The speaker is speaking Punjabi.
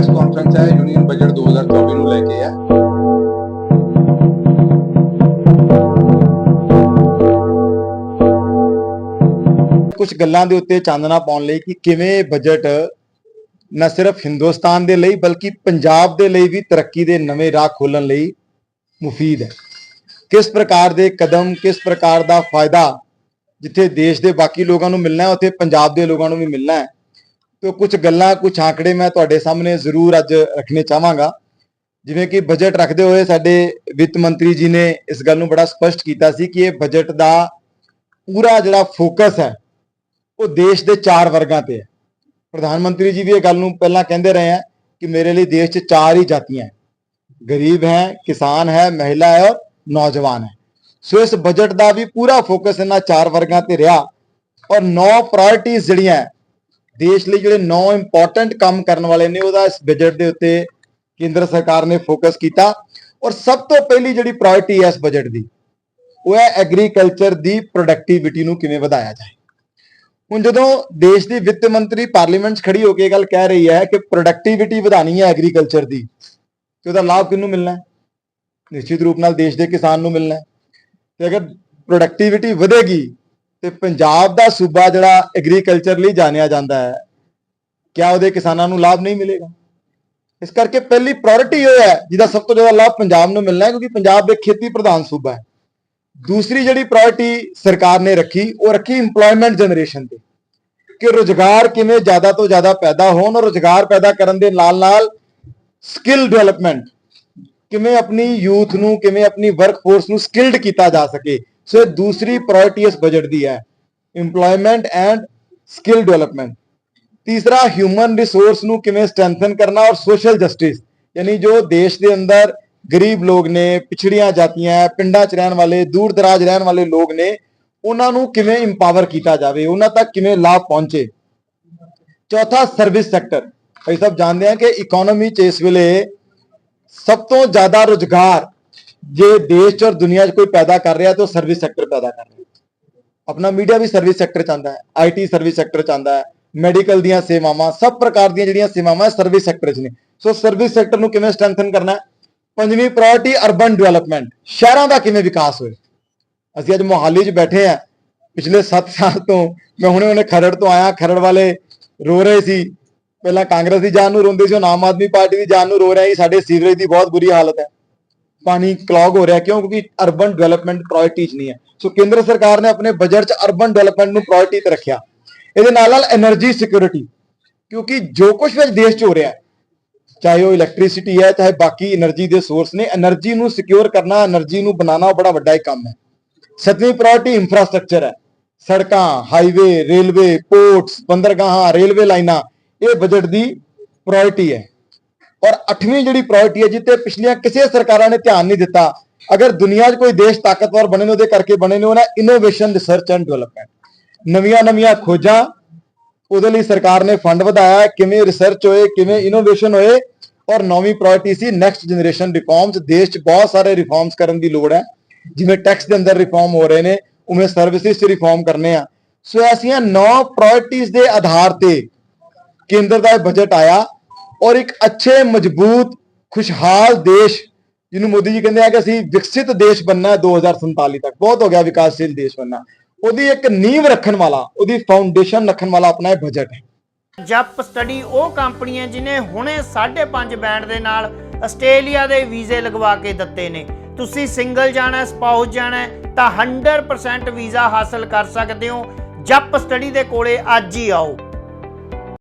ਪ੍ਰੈਸ ਕਾਨਫਰੰਸ ਹੈ ਯੂਨੀਅਨ ਬਜਟ 2024 ਨੂੰ ਲੈ ਕੇ ਹੈ। ਕੁਝ ਗੱਲਾਂ ਦੇ ਉੱਤੇ ਚਾਨਣਾ ਪਾਉਣ ਲਈ ਕਿ ਕਿਵੇਂ ਬਜਟ ਨਾ ਸਿਰਫ ਹਿੰਦੁਸਤਾਨ ਦੇ ਲਈ, ਬਲਕਿ ਪੰਜਾਬ ਦੇ ਲਈ ਵੀ ਤਰੱਕੀ ਦੇ ਨਵੇਂ ਰਾਹ ਖੋਲਣ ਲਈ ਮੁਫੀਦ ਹੈ। ਕਿਸ ਪ੍ਰਕਾਰ ਦੇ ਕਦਮ, ਕਿਸ ਪ੍ਰਕਾਰ ਦਾ ਫਾਇਦਾ ਜਿੱਥੇ ਦੇਸ਼ ਦੇ ਬਾਕੀ ਲੋਕਾਂ ਨੂੰ ਮਿਲਣਾ ਹੈ, ਉੱਥੇ ਪੰਜਾਬ ਦੇ ਲੋਕਾਂ ਨੂੰ ਵੀ ਮਿਲਣਾ ਹੈ ਤੇ ਕੁਝ ਗੱਲਾਂ ਕੁਝ ਆંકੜੇ ਮੈਂ ਤੁਹਾਡੇ ਸਾਹਮਣੇ ਜ਼ਰੂਰ ਅੱਜ ਰੱਖਣੇ ਚਾਹਾਂਗਾ। ਜਿਵੇਂ ਕਿ ਬਜਟ ਰੱਖਦੇ ਹੋਏ ਸਾਡੇ ਵਿੱਤ ਮੰਤਰੀ ਜੀ ਨੇ ਇਸ ਗੱਲ ਨੂੰ ਬੜਾ ਸਪਸ਼ਟ ਕੀਤਾ ਸੀ ਕਿ ਇਹ ਬਜਟ ਦਾ ਪੂਰਾ ਜਿਹੜਾ ਫੋਕਸ ਹੈ, ਉਹ ਦੇਸ਼ ਦੇ ਚਾਰ ਵਰਗਾਂ ਤੇ ਹੈ। ਪ੍ਰਧਾਨ ਮੰਤਰੀ ਜੀ ਵੀ ਇਹ ਗੱਲ ਨੂੰ ਪਹਿਲਾਂ ਕਹਿੰਦੇ ਰਹੇ ਹੈ ਕਿ ਮੇਰੇ ਲਈ ਦੇਸ਼ 'ਚ ਚਾਰ ਹੀ ਜਾਤੀਆਂ ਹੈ। ਗਰੀਬ ਹੈ, ਕਿਸਾਨ ਹੈ, ਮਹਿਲਾ ਹੈ ਔਰ ਨੌਜਵਾਨ ਹੈ। ਸੋ ਇਸ ਬਜਟ ਦਾ ਵੀ ਪੂਰਾ ਫੋਕਸ ਇਹਨਾਂ ਚਾਰ ਵਰਗਾਂ ਤੇ ਰਿਹਾ ਔਰ ਨੌ ਪ੍ਰਾਇੋਰਟੀਆਂ ਜਿਹੜੀਆਂ ਦੇਸ਼ ਲਈ ਜਿਹੜੇ ਨੌ ਇੰਪੋਰਟੈਂਟ ਕੰਮ ਕਰਨ ਵਾਲੇ ਨੇ, ਉਹਦਾ ਇਸ ਬਜਟ ਦੇ ਉੱਤੇ ਕੇਂਦਰ ਸਰਕਾਰ ਨੇ ਫੋਕਸ ਕੀਤਾ। ਔਰ ਸਭ ਤੋਂ ਪਹਿਲੀ ਜਿਹੜੀ ਪ੍ਰਾਇੋਰਟੀ ਹੈ ਇਸ ਬਜਟ ਦੀ, ਉਹ ਹੈ ਐਗਰੀਕਲਚਰ ਦੀ ਪ੍ਰੋਡਕਟਿਵਿਟੀ ਨੂੰ ਕਿਵੇਂ ਵਧਾਇਆ ਜਾਏ। ਹੁਣ ਜਦੋਂ ਦੇਸ਼ ਦੀ ਵਿੱਤ ਮੰਤਰੀ ਪਾਰਲੀਮੈਂਟ 'ਚ ਖੜੀ ਹੋ ਕੇ ਇਹ ਗੱਲ ਕਹਿ ਰਹੀ ਹੈ ਕਿ ਪ੍ਰੋਡਕਟਿਵਿਟੀ ਵਧਾਣੀ ਹੈ ਐਗਰੀਕਲਚਰ ਦੀ, ਤੇ ਉਹਦਾ ਲਾਭ ਕਿਹਨੂੰ ਮਿਲਣਾ ਹੈ? ਨਿਸ਼ਚਿਤ ਰੂਪ ਨਾਲ ਦੇਸ਼ ਦੇ ਕਿਸਾਨ ਨੂੰ ਮਿਲਣਾ ਹੈ। ਤੇ ਅਗਰ ਪ੍ਰੋਡਕਟਿਵਿਟੀ ਵਧੇਗੀ ਤੇ ਪੰਜਾਬ ਦਾ ਸੂਬਾ ਜਿਹੜਾ ਐਗਰੀਕਲਚਰ ਲਈ ਜਾਣਿਆ ਜਾਂਦਾ ਹੈ, ਕਿਆ ਉਹਦੇ ਕਿਸਾਨਾਂ ਨੂੰ ਲਾਭ ਨਹੀਂ ਮਿਲੇਗਾ? ਇਸ ਕਰਕੇ ਪਹਿਲੀ ਪ੍ਰਾਇੋਰਟੀ ਉਹ ਹੈ, ਜਿਹਦਾ ਸਭ ਤੋਂ ਜ਼ਿਆਦਾ ਲਾਭ ਪੰਜਾਬ ਨੂੰ ਮਿਲਣਾ ਹੈ, ਕਿਉਂਕਿ ਪੰਜਾਬ ਇੱਕ ਖੇਤੀ ਪ੍ਰਧਾਨ ਸੂਬਾ ਹੈ। ਦੂਸਰੀ ਜਿਹੜੀ ਪ੍ਰਾਇੋਰਟੀ ਸਰਕਾਰ ਨੇ ਰੱਖੀ, ਉਹ ਰੱਖੀ EMPLOYMENT ਜਨਰੇਸ਼ਨ ਤੇ, ਕਿ ਰੋਜ਼ਗਾਰ ਕਿਵੇਂ ਜ਼ਿਆਦਾ ਤੋਂ ਜ਼ਿਆਦਾ ਪੈਦਾ ਹੋਣ ਔਰ ਰੋਜ਼ਗਾਰ ਪੈਦਾ ਕਰਨ ਦੇ ਨਾਲ ਨਾਲ ਸਕਿੱਲ ਡਿਵੈਲਪਮੈਂਟ ਕਿਵੇਂ ਆਪਣੀ ਯੂਥ ਨੂੰ, ਕਿਵੇਂ ਆਪਣੀ ਵਰਕਫੋਰਸ ਨੂੰ ਸਕਿਲਡ ਕੀਤਾ ਜਾ ਸਕੇ ਸੋ ਦੂਸਰੀ ਪ੍ਰਾਇੋਰਟੀ ਇਸ ਬਜਟ ਦੀ ਹੈ EMPLOYMENT ਐਂਡ ਸਕਿੱਲ ਡਿਵੈਲਪਮੈਂਟ ਤੀਸਰਾ ਹਿਊਮਨ ਰਿਸੋਰਸ ਨੂੰ ਕਿਵੇਂ ਸਟਰੈਂਥਨ ਕਰਨਾ ਔਰ ਸੋਸ਼ਲ ਜਸਟਿਸ ਯਾਨੀ ਜੋ ਦੇਸ਼ ਦੇ ਅੰਦਰ ਗਰੀਬ ਲੋਕ ਨੇ ਪਿਛੜੀਆਂ ਜਾਤੀਆਂ ਪਿੰਡਾਂ 'ਚ ਰਹਿਣ ਵਾਲੇ ਦੂਰ ਦਰਾਜ ਰਹਿਣ ਵਾਲੇ ਲੋਕ ਨੇ ਉਹਨਾਂ ਨੂੰ ਕਿਵੇਂ ਇੰਪਾਵਰ ਕੀਤਾ ਜਾਵੇ ਉਹਨਾਂ ਤੱਕ ਕਿਵੇਂ ਲਾਭ ਪਹੁੰਚੇ ਚੌਥਾ ਸਰਵਿਸ ਸੈਕਟਰ ਅਸੀਂ ਸਭ ਜਾਣਦੇ ਹਾਂ ਕਿ ਇਕਨੋਮੀ 'ਚ ਇਸ ਵੇਲੇ ਸਭ ਤੋਂ ਜ਼ਿਆਦਾ ਰੁਜ਼ਗਾਰ ਜੇ ਦੇਸ਼ 'ਚ ਔਰ ਦੁਨੀਆ 'ਚ ਕੋਈ ਪੈਦਾ ਕਰ ਰਿਹਾ ਤਾਂ ਉਹ ਸਰਵਿਸ ਸੈਕਟਰ ਪੈਦਾ ਕਰ ਰਿਹਾ। ਆਪਣਾ ਮੀਡੀਆ ਵੀ ਸਰਵਿਸ ਸੈਕਟਰ ਚ ਆਉਂਦਾ ਹੈ। ਆਈਟੀ ਸਰਵਿਸ ਸੈਕਟਰ ਚ ਆਉਂਦਾ ਹੈ। ਮੈਡੀਕਲ ਦੀਆਂ ਸੇਵਾਵਾਂ, ਸਭ ਪ੍ਰਕਾਰ ਦੀਆਂ ਜਿਹੜੀਆਂ ਸੇਵਾਵਾਂ ਸਰਵਿਸ ਸੈਕਟਰ 'ਚ ਨੇ। ਸੋ ਸਰਵਿਸ ਸੈਕਟਰ ਨੂੰ ਕਿਵੇਂ ਸਟਰੈਂਥਨ ਕਰਨਾ ਹੈ? ਪੰਜਵੀਂ ਪ੍ਰਾਇੋਰਟੀ ਅਰਬਨ ਡਿਵੈਲਪਮੈਂਟ ਸ਼ਹਿਰਾਂ ਦਾ ਕਿਵੇਂ ਵਿਕਾਸ ਹੋਏ? ਅਸੀਂ ਅੱਜ ਮੋਹਾਲੀ 'ਚ ਬੈਠੇ ਆ ਪਿਛਲੇ 7 ਸਾਲ ਤੋਂ ਮੈਂ ਹੁਣੇ ਹੁਣੇ ਖਰੜ ਤੋਂ ਆਇਆ। ਖਰੜ ਵਾਲੇ ਰੋ ਰਹੇ ਸੀ। ਪਹਿਲਾਂ ਕਾਂਗਰਸ ਦੀ ਜਾਨ ਨੂੰ ਰੋਂਦੇ ਸੀ, ਹੁਣ ਆਮ ਆਦਮੀ ਪਾਰਟੀ ਦੀ ਜਾਨ ਨੂੰ ਰੋ ਰਹੇ ਸੀ। ਸਾਡੇ ਸੀਵਰੇਜ ਦੀ ਬਹੁਤ ਬੁਰੀ ਹਾਲਤ ਹੈ। ਪਾਣੀ ਕਲੌਗ ਹੋ ਰਿਹਾ ਕਿਉਂ? ਕਿਉਂਕਿ ਅਰਬਨ ਡਿਵੈਲਪਮੈਂਟ ਪ੍ਰਾਇੋਰਟੀਜ਼ ਨਹੀਂ ਹੈ। ਸੋ ਕੇਂਦਰ ਸਰਕਾਰ ਨੇ ਆਪਣੇ ਬਜਟ 'ਚ ਅਰਬਨ ਡਿਵੈਲਪਮੈਂਟ ਨੂੰ ਪ੍ਰਾਇੋਰਟੀ ਤੇ ਰੱਖਿਆ। ਇਹਦੇ ਨਾਲ ਨਾਲ એનર્ਜੀ ਸਿਕਿਉਰਿਟੀ ਕਿਉਂਕਿ ਜੋ ਕੁਝ ਵਿੱਚ ਦੇਸ਼ 'ਚ ਹੋ ਰਿਹਾ ਚਾਹੇ ਉਹ ਇਲੈਕਟ੍ਰਿਸਿਟੀ ਹੈ, ਚਾਹੇ ਬਾਕੀ એનર્ਜੀ ਦੇ ਸੋਰਸ ਨੇ એનર્ਜੀ ਨੂੰ ਸਿਕਿਉਰ ਕਰਨਾ એનર્ਜੀ ਨੂੰ ਬਣਾਉਣਾ ਬੜਾ ਵੱਡਾ ਇੱਕ ਕੰਮ ਹੈ। ਸੱਤਵੀਂ ਪ੍ਰਾਇੋਰਟੀ ਇਨਫਰਾਸਟ੍ਰਕਚਰ ਹੈ। ਸੜਕਾਂ ਹਾਈਵੇ ਰੇਲਵੇ ਪੋਰਟਸ ਬੰਦਰਗਾਹਾਂ ਰੇਲਵੇ ਲਾਈਨਾਂ, ਇਹ ਬਜਟ ਦੀ ਪ੍ਰਾਇੋਰਟੀ ਹੈ। ਔਰ ਅੱਠਵੀਂ ਜਿਹੜੀ ਪ੍ਰਾਇੋਰਟੀ ਹੈ ਜਿੱਤੇ ਪਿਛਲੀਆਂ ਕਿਸੇ ਸਰਕਾਰਾਂ ਨੇ ਧਿਆਨ ਨਹੀਂ ਦਿੱਤਾ, ਅਗਰ ਦੁਨੀਆ 'ਚ ਕੋਈ ਦੇਸ਼ ਤਾਕਤਵਰ ਬਣੇ ਨੇ, ਉਹਦੇ ਕਰਕੇ ਬਣੇ ਨੇ, ਉਹਨਾਂ ਇਨੋਵੇਸ਼ਨ ਰਿਸਰਚ ਐਂਡ ਡਿਵੈਲਪਮੈਂਟ ਨਵੀਆਂ ਨਵੀਆਂ ਖੋਜਾਂ, ਉਹਦੇ ਲਈ ਸਰਕਾਰ ਨੇ ਫੰਡ ਵਧਾਇਆ, ਕਿਵੇਂ ਰਿਸਰਚ ਹੋਏ, ਕਿਵੇਂ ਇਨੋਵੇਸ਼ਨ ਹੋਏ, ਔਰ ਨੌਵੀਂ ਪ੍ਰਾਇੋਰਟੀ ਸੀ ਨੈਕਸਟ ਜਨਰੇਸ਼ਨ ਰਿਫਾਰਮਸ ਦੇਸ਼ 'ਚ ਬਹੁਤ ਸਾਰੇ ਰਿਫਾਰਮਸ ਕਰਨ ਦੀ ਲੋੜ ਹੈ, ਜਿਵੇਂ ਟੈਕਸ ਦੇ ਅੰਦਰ ਰਿਫਾਰਮ ਹੋ ਰਹੇ ਨੇ, ਉਵੇਂ ਸਰਵਿਸਿਜ਼ 'ਚ ਰਿਫਾਰਮ ਕਰਨੇ ਆ। ਸੋ ਐਸੀਆਂ ਨੌ ਪ੍ਰਾਇੋਰਟੀਜ਼ ਦੇ ਆਧਾਰ ਤੇ ਕੇਂਦਰ ਦਾ ਇਹ ਬਜਟ ਆਇਆ ਔਰ ਇੱਕ ਅੱਛੇ, ਮਜ਼ਬੂਤ, ਖੁਸ਼ਹਾਲ ਦੇਸ਼, ਜਿਹਨੂੰ ਮੋਦੀ ਜੀ ਕਹਿੰਦੇ ਆ ਕਿ ਅਸੀਂ ਵਿਕਸਿਤ ਦੇਸ਼ ਬੰਨਣਾ 2047 ਤੱਕ। ਬਹੁਤ ਹੋ ਗਿਆ ਵਿਕਾਸਸ਼ੀਲ ਦੇਸ਼ ਬੰਨਣਾ ਉਹਦੀ ਇੱਕ ਨੀਂਵ ਰੱਖਣ ਵਾਲਾ, ਉਹਦੀ ਫਾਊਂਡੇਸ਼ਨ ਰੱਖਣ ਵਾਲਾ ਆਪਣਾ ਇਹ ਬਜਟ ਹੈ। ਜਪ ਸਟੱਡੀ ਉਹ ਕੰਪਨੀ ਜਿਨੇ ਹੁਣੇ 5.5 ਬੈਂਡ ਦੇ ਨਾਲ ਆਸਟ੍ਰੇਲੀਆ ਦੇ ਵੀਜ਼ੇ ਲਗਵਾ ਕੇ ਦਿੱਤੇ ਨੇ। ਤੁਸੀਂ ਸਿੰਗਲ ਜਾਣਾ ਸਪਾਊਸ ਜਾਣਾ, ਤਾਂ 100% ਵੀਜ਼ਾ ਹਾਸਲ ਕਰ ਸਕਦੇ ਹੋ। ਜਪ ਸਟੱਡੀ ਦੇ ਕੋਲੇ ਅੱਜ ਹੀ ਆਓ।